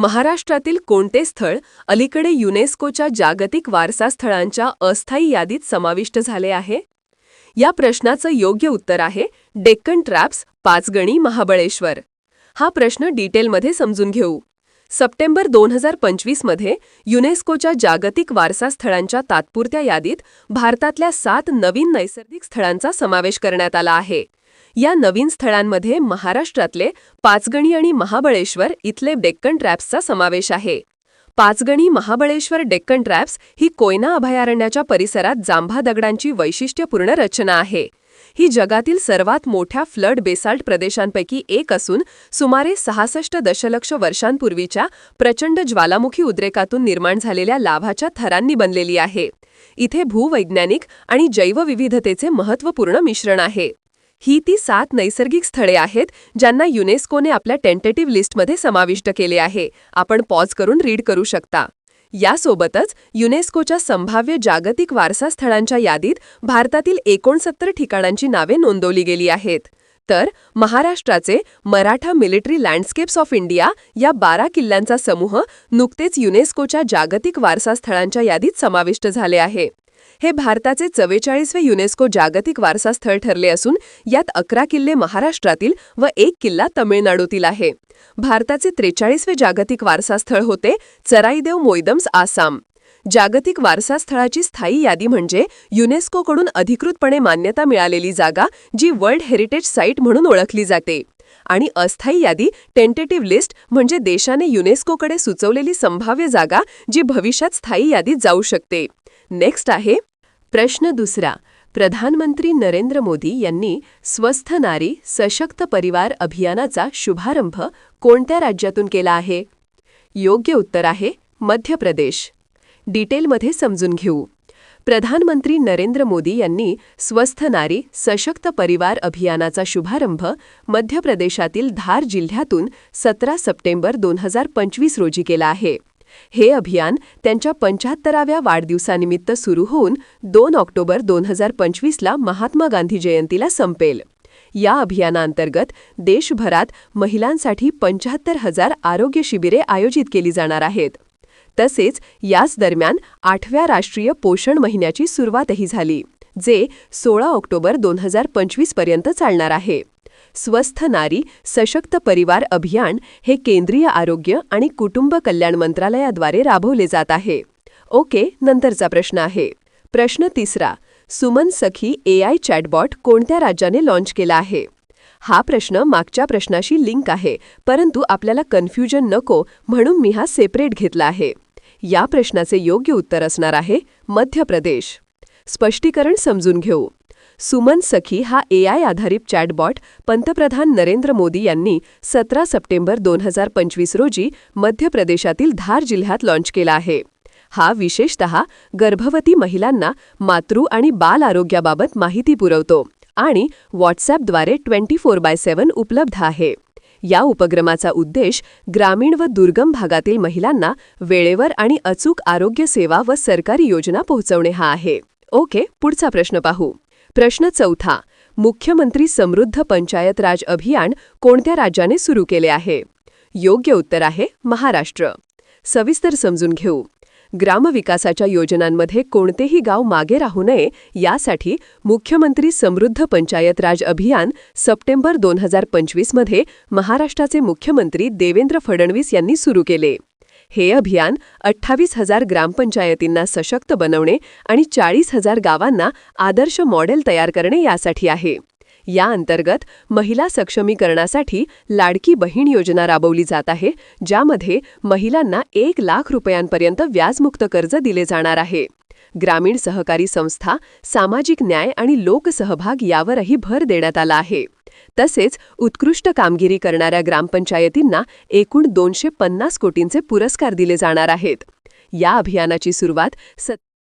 महाराष्ट्रातील कोणते स्थळ अलीकडे युनेस्कोच्या जागतिक वारसा स्थळांच्या अस्थायी यादीत समाविष्ट झाले आहे? या प्रश्नाचं योग्य उत्तर आहे डेक्कन ट्रॅप्स पाचगणी महाबळेश्वर. हा प्रश्न डिटेलमध्ये समजून घेऊ. सप्टेंबर दोन हजार पंचवीसमध्ये युनेस्कोच्या जागतिक वारसा स्थळांच्या तात्पुरत्या यादीत भारतातल्या सात नवीन नैसर्गिक स्थळांचा समावेश करण्यात आला आहे. या नवीन स्थळांमध्ये महाराष्ट्रातले पाचगणी आणि महाबळेश्वर इथले डेक्कन ट्रॅप्सचा समावेश आहे. पाचगणी महाबळेश्वर डेक्कन ट्रॅप्स ही कोयना अभयारण्याच्या परिसरात जांभा दगडांची वैशिष्ट्यपूर्ण रचना आहे. ही जगातील सर्वात मोठ्या फ्लड बेसाल्ट प्रदेशांपैकी एक असून सुमारे सहासष्ट दशलक्ष वर्षांपूर्वीच्या प्रचंड ज्वालामुखी उद्रेकातून निर्माण झालेल्या लाभाच्या थरांनी बनलेली आहे. इथे भूवैज्ञानिक आणि जैवविविधतेचे महत्त्वपूर्ण मिश्रण आहे. ही ती सात नैसर्गिक स्थळे आहेत ज्यांना युनेस्कोने आपल्या टेंटेटिव्ह लिस्टमध्ये समाविष्ट केले आहे. आपण पॉज करून रीड करू शकता. यासोबतच युनेस्कोच्या संभाव्य जागतिक वारसा स्थळांच्या यादीत भारतातील एकोणसत्तर ठिकाणांची नावे नोंदवली गेली आहेत. तर महाराष्ट्राचे Maratha military landscapes of India या बारा किल्ल्यांचा समूह नुकतेच युनेस्कोच्या जागतिक वारसा स्थळांच्या यादीत समाविष्ट झाले आहे. हे भारताचे चव्वेचाळीसवे युनेस्को जागतिक वारसा स्थळ ठरले असून यात अकरा किल्ले महाराष्ट्रातील व एक किल्ला तमिळनाडूतील आहे. भारताचे त्रेचाळीसवे जागतिक वारसा स्थळ होते चराईदेव मोयदम्स आसाम. जागतिक वारसा स्थळाची स्थायी यादी म्हणजे युनेस्कोकडून अधिकृतपणे मान्यता मिळालेली जागा जी वर्ल्ड हेरिटेज साईट म्हणून ओळखली जाते. आणि अस्थायी यादी टेंटेटिव्ह लिस्ट म्हणजे देशाने युनेस्कोकडे सुचवलेली संभाव्य जागा जी भविष्यात स्थायी यादीत जाऊ शकते. नेक्स्ट आहे प्रश्न दुसरा. प्रधानमंत्री नरेंद्र मोदी यांनी स्वस्थ नारी सशक्त परिवार अभियानाचा शुभारंभ कोणत्या राज्यातून केला आहे? योग्य उत्तर आहे मध्य प्रदेश. डिटेलमध्ये समजून घेऊ. प्रधानमंत्री नरेंद्र मोदी यांनी स्वस्थ नारी सशक्त परिवार अभियानाचा शुभारंभ मध्य प्रदेशातील धार जिल्ह्यातून सतरा सप्टेंबर दोन हजार पंचवीस रोजी केला आहे. हे अभियान त्यांच्या पंच्याहत्तराव्या वाढदिवसानिमित्त सुरू होऊन दोन ऑक्टोबर दोन हजार पंचवीसला महात्मा गांधी जयंतीला संपेल. या अभियानांतर्गत देशभरात महिलांसाठी पंच्याहत्तर हजार आरोग्य शिबिरे आयोजित केली जाणार आहेत. तसेच याच दरम्यान आठव्या राष्ट्रीय पोषण महिन्याची सुरुवातही झाली जे सोळा ऑक्टोबर दोन हजार पंचवीसपर्यंत चालणार आहे. स्वस्थ नारी सशक्त परिवार अभियान हे केंद्रीय आरोग्य आणि कुटुंब कल्याण मंत्रालयाद्वारे राबवले जात आहे. ओके नंतरचा प्रश्न आहे. प्रश्न तिसरा Suman Sakhi A I chatbot कोणत्या राज्याने लाँच केला आहे? हा प्रश्न मागच्या प्रश्नाशी लिंक आहे परंतु आपल्याला कन्फ्युजन नको म्हणून मी हा सेपरेट घेतला आहे. या प्रश्नाचे योग्य उत्तर असणार आहे मध्य प्रदेश. स्पष्टीकरण समजून घेऊ. सुमन सखी हा ए आय आधारित चॅटबॉट पंतप्रधान नरेंद्र मोदी यांनी सतरा सप्टेंबर दोन हजार पंचवीस रोजी मध्य प्रदेशातील धार जिल्ह्यात लाँच केला आहे. हा विशेषतः गर्भवती महिलांना मातृ आणि बाल आरोग्याबाबत माहिती पुरवतो. आणि व्हॉट्सॲपद्वारे ट्वेंटी फोर बाय सेवन उपलब्ध आहे. या उपक्रमाचा उद्देश ग्रामीण व दुर्गम भागातील महिलांना वेळेवर आणि अचूक आरोग्य सेवा व सरकारी योजना पोहोचवणे हा आहे. ओके पुढचा प्रश्न पाहू. प्रश्न चौथा. मुख्यमंत्री समृद्ध पंचायत राज अभियान कोणत्या राज्याने सुरू केले आहे? योग्य उत्तर आहे महाराष्ट्र. सविस्तर समजून घेऊ. ग्रामविकासाच्या योजनांमध्ये कोणतेही गाव मागे राहू नये यासाठी मुख्यमंत्री समृद्ध पंचायत राज अभियान सप्टेंबर दोन हजार पंचवीसमध्ये महाराष्ट्राचे मुख्यमंत्री देवेंद्र फडणवीस यांनी सुरू केले. हे अभियान अठ्ठावीस हजार ग्रामपंचायतींना सशक्त बनवणे आणि चाळीस हजार गावांना आदर्श मॉडेल तयार करणे यासाठी आहे. या अंतर्गत महिला सक्षमीकरणासाठी लाडकी बहीण योजना राबवली जात आहे ज्यामध्ये महिलांना एक लाख रुपयांपर्यंत व्याजमुक्त कर्ज दिले जाणार आहे. ग्रामीण सहकारी संस्था सामाजिक न्याय आणि लोकसहभाग यावरही भर देण्यात आला आहे. तसेच उत्कृष्ट कामगिरी करणाऱ्या ग्रामपंचायतींना एकूण दोनशे पन्नास कोटींचे पुरस्कार दिले जाणार आहेत. या अभियानाची सुरुवात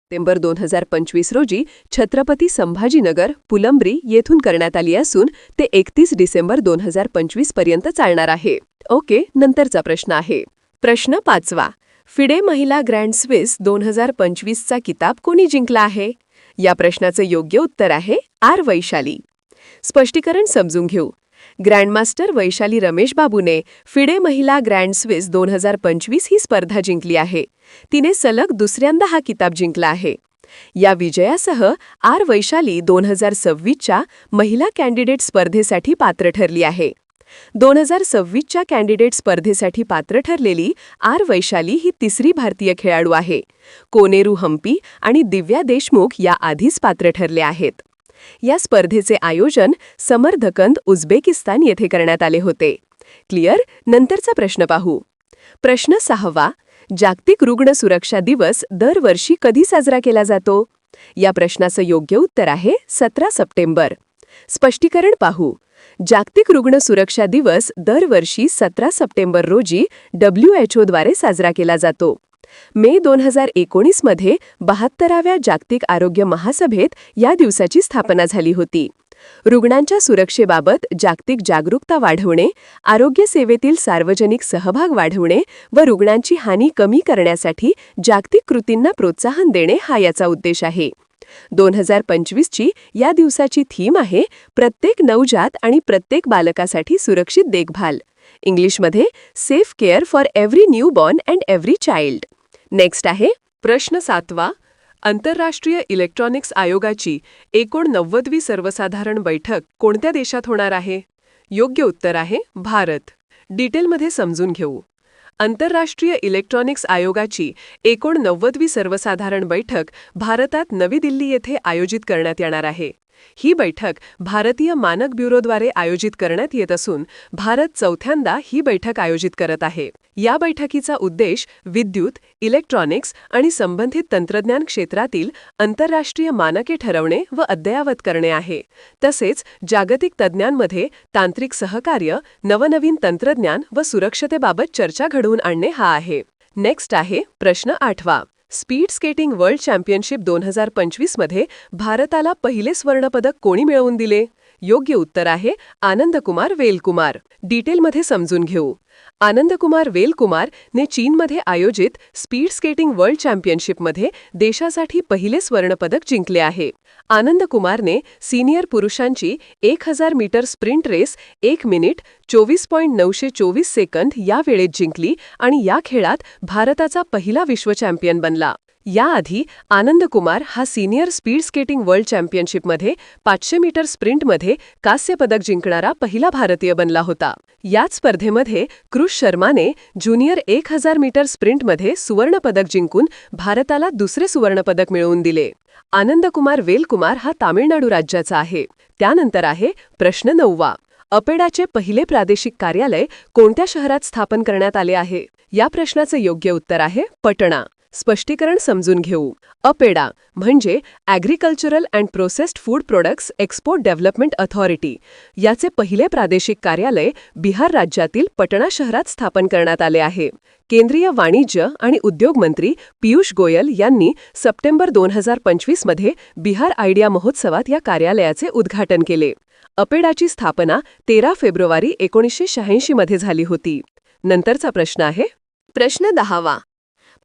सप्टेंबर दोन हजार पंचवीस रोजी छत्रपती संभाजीनगर पुलंब्री येथून करण्यात आली असून ते एकतीस डिसेंबर दोन हजार पंचवीसपर्यंत चालणार आहे. ओके नंतरचा प्रश्न आहे. प्रश्न पाचवा. फिडे महिला ग्रँड स्विस दोन हजार पंचवीसचा किताब कोणी जिंकला आहे? या प्रश्नाचं योग्य उत्तर आहे आर वैशाली. स्पष्टीकरण समजून घेऊ. ग्रँडमास्टर वैशाली रमेश बाबूने फिडे महिला ग्रँड स्विस दोन हजार पंचवीस ही स्पर्धा जिंकली आहे. तिने सलग दुसऱ्यांदा हा किताब जिंकला आहे. या विजयासह आर वैशाली दोन हजार सव्वीसच्या महिला कॅन्डिडेट स्पर्धेसाठी पात्र ठरली आहे. दोन हजार सव्वीसच्या कॅन्डिडेट स्पर्धेसाठी पात्र ठरलेली आर वैशाली ही तिसरी भारतीय खेळाडू आहे. कोनेरू हम्पी आणि दिव्या देशमुख या आधीच पात्र ठरले आहेत. या स्पर्धेचे आयोजन समर्थकंद उझबेकिस्तान येथे करण्यात आले होते. क्लिअर? नंतरचा प्रश्न पाहू. प्रश्न सहावा जागतिक रुग्ण सुरक्षा दिवस दरवर्षी कधी साजरा केला जातो? या प्रश्नाचं योग्य उत्तर आहे सतरा सप्टेंबर. स्पष्टीकरण पाहू. जागतिक रुग्ण सुरक्षा दिवस दरवर्षी सतरा सप्टेंबर रोजी डब्ल्यूएचओद्वारे साजरा केला जातो. मे दोन हजार एकोणीसमध्ये बहात्तराव्या जागतिक आरोग्य महासभेत या दिवसाची स्थापना झाली होती. रुग्णांच्या सुरक्षेबाबत जागतिक जागरूकता वाढवणे आरोग्य सेवेतील सार्वजनिक सहभाग वाढवणे व रुग्णांची हानी कमी करण्यासाठी जागतिक कृतींना प्रोत्साहन देणे हा याचा उद्देश आहे. दोन हजार पंचवीसची या दिवसाची थीम आहे प्रत्येक नवजात आणि प्रत्येक बालकासाठी सुरक्षित देखभाल. इंग्लिशमध्ये safe care for every new born and every child. Next आहे प्रश्न सातवा. आंतरराष्ट्रीय इलेक्ट्रॉनिक्स आयोगाची एकोणनव्वदवी सर्वसाधारण बैठक कोणत्या देशात होणार आहे? योग्य उत्तर आहे भारत. डिटेलमध्ये समजून घेऊ. आंतरराष्ट्रीय इलेक्ट्रॉनिक्स आयोगाची एकोणनव्वदवी सर्वसाधारण बैठक भारतात नवी दिल्ली येथे आयोजित करण्यात येणार आहे. ही बैठक भारतीय मानक ब्युरोद्वारे आयोजित करण्यात येत असून भारत चौथ्यांदा ही बैठक आयोजित करत आहे. या बैठकीचा उद्देश विद्युत इलेक्ट्रॉनिक्स आणि संबंधित तंत्रज्ञान क्षेत्रातील आंतरराष्ट्रीय मानके ठरवणे व अद्ययावत करणे आहे. तसेच जागतिक तज्ज्ञांमध्ये तांत्रिक सहकार्य नवनवीन तंत्रज्ञान व सुरक्षतेबाबत चर्चा घडवून आणणे हा आहे. नेक्स्ट आहे प्रश्न आठवा. स्पीड स्केटिंग वर्ल्ड चॅम्पियनशिप दोन हजार पंचवीसमध्ये भारताला पहिले स्वर्णपदक कोणी मिळवून दिले? योग्य उत्तर आहे आनंदकुमार वेलकुमार. डिटेलमध्ये समजून घेऊ. आनंदकुमार वेलकुमार ने चीनमध्ये आयोजित स्पीड स्केटिंग वर्ल्ड चॅम्पियनशिपमध्ये देशासाठी पहिले स्वर्णपदक जिंकले आहे. आनंदकुमारने सिनियर पुरुषांची एक हजार मीटर स्प्रिंट रेस एक मिनिट चोवीस पॉईंट नऊशे चोवीस सेकंद या वेळेत जिंकली आणि या खेळात भारताचा पहिला विश्व चॅम्पियन बनला. याआधी आनंदकुमार हा सिनियर स्पीड स्केटिंग वर्ल्ड चॅम्पियनशिपमध्ये पाचशे मीटर स्प्रिंटमध्ये कांस्यपदक जिंकणारा पहिला भारतीय बनला होता. याच स्पर्धेमध्ये क्रुष शर्माने ज्युनियर एक हजार मीटर स्प्रिंटमध्ये सुवर्णपदक जिंकून भारताला दुसरे सुवर्णपदक मिळवून दिले. आनंदकुमार वेलकुमार हा तामिळनाडू राज्याचा आहे. त्यानंतर आहे प्रश्न नववा. अपेडाचे पहिले प्रादेशिक कार्यालय कोणत्या शहरात स्थापन करण्यात आले आहे? या प्रश्नाचं योग्य उत्तर आहे पटणा. स्पष्टीकरण समजून घेऊ. अपेडा म्हणजे agricultural and processed food products export development authority. याचे पहिले प्रादेशिक कार्यालय बिहार राज्यातील पटणा शहरात स्थापन करण्यात आले आहे. केंद्रीय वाणिज्य आणि उद्योग मंत्री पियुष गोयल यांनी सप्टेंबर दोन हजार पंचवीसमध्ये बिहार आयडिया महोत्सवात या कार्यालयाचे उद्घाटन केले. अपेडाची स्थापना तेरा फेब्रुवारी एकोणीसशे शहाऐंशीमध्ये झाली होती. नंतरचा प्रश्न आहे. प्रश्न दहावा.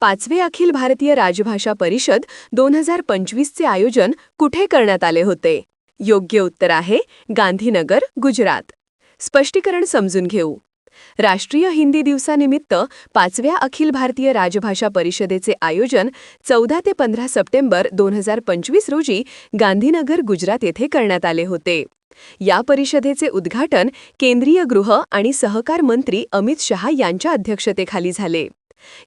पाचवे अखिल भारतीय राजभाषा परिषद दोन हजार पंचवीसचे आयोजन कुठे करण्यात आले होते? योग्य उत्तर आहे गांधीनगर गुजरात. स्पष्टीकरण समजून घेऊ. राष्ट्रीय हिंदी दिवसानिमित्त पाचव्या अखिल भारतीय राजभाषा परिषदेचे आयोजन चौदा ते पंधरा सप्टेंबर दोन हजार पंचवीस रोजी गांधीनगर गुजरात येथे करण्यात आले होते. या परिषदेचे उद्घाटन केंद्रीय गृह आणि सहकार मंत्री अमित शहा यांच्या अध्यक्षतेखाली झाले.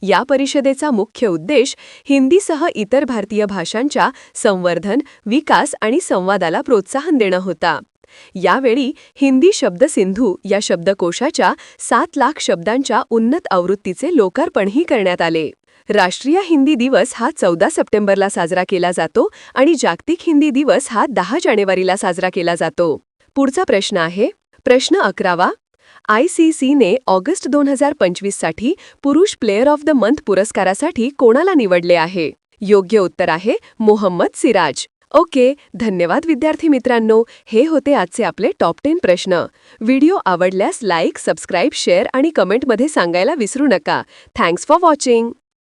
या परिषदेचा मुख्य उद्देश हिंदीसह इतर भारतीय भाषांच्या संवर्धन विकास आणि संवादाला प्रोत्साहन देणं होता. यावेळी हिंदी शब्दसिंधू या शब्दकोशाच्या सात लाख शब्दांच्या उन्नत आवृत्तीचे लोकार्पणही करण्यात आले. राष्ट्रीय हिंदी दिवस हा चौदा सप्टेंबरला साजरा केला जातो आणि जागतिक हिंदी दिवस हा दहा जानेवारीला साजरा केला जातो. पुढचा प्रश्न आहे प्रश्न अकरावा आय सी सीने ऑगस्ट दोन हजार पंचवीससाठी पुरुष प्लेअर ऑफ द मंथ पुरस्कारासाठी कोणाला निवडले आहे? योग्य उत्तर आहे मोहम्मद सिराज. ओके धन्यवाद विद्यार्थी मित्रांनो. हे होते आजचे आपले टॉप टेन प्रश्न. व्हिडिओ आवडल्यास लाईक सबस्क्राईब शेअर आणि कमेंटमध्ये सांगायला विसरू नका. Thanks for watching.